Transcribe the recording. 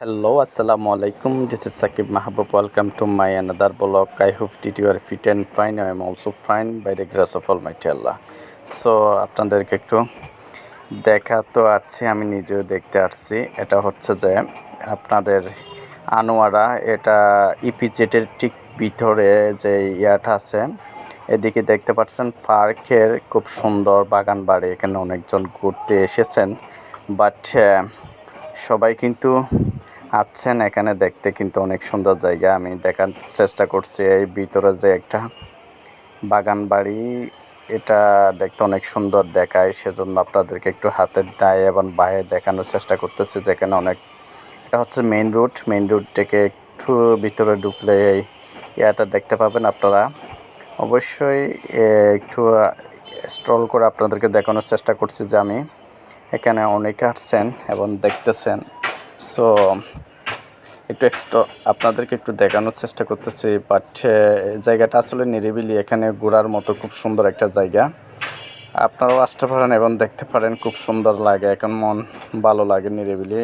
Hello আসসালামু আলাইকুম this is Sakib Mahbub welcome to my another blog I hope that you are fit and fine I am also fine by the grace of almighty Allah so আপনাদেরকে একটু দেখা তো আসছি আমি নিজেও দেখতে আসছি। এটা হচ্ছে যে আপনাদের আনোয়ারা, এটা ইপিজেটের ঠিক ভিতরে যে ইয়াটা আছে, এদিকে দেখতে পাচ্ছেন পার্কের খুব সুন্দর বাগান বাড়ি। এখানে অনেকজন ঘুরতে এসেছেন। বাট সবাই কিন্তু আসছেন এখানে দেখতে কিন্তু অনেক সুন্দর জায়গা। আমি দেখার চেষ্টা করছি এই ভিতরে যে একটা বাগান বাড়ি, এটা দেখতে অনেক সুন্দর দেখায়। সেজন্য আপনাদেরকে একটু হাতের ডায়ে এবং বাইরে দেখানোর চেষ্টা করতেছি যেখানে অনেক, এটা হচ্ছে মেইন রোড মেইন রোড থেকে একটু ভিতরে ঢুকলে এই ইয়াটা দেখতে পাবেন আপনারা। অবশ্যই একটু স্ট্রল করে আপনাদেরকে দেখানোর চেষ্টা করছি যে আমি এখানে অনেকে আসছেন এবং দেখতেছেন। সো একটু এক্সট্রা আপনাদেরকে একটু দেখানোর চেষ্টা করতেছি বাট জায়গাটা আসলে নিরিবিলি, এখানে ঘোরার মতো খুব সুন্দর একটা জায়গা। আপনারাও আসতে পারেন এবং দেখতে পারেন, খুব সুন্দর লাগে, এখন মন ভালো লাগে নিরিবিলি।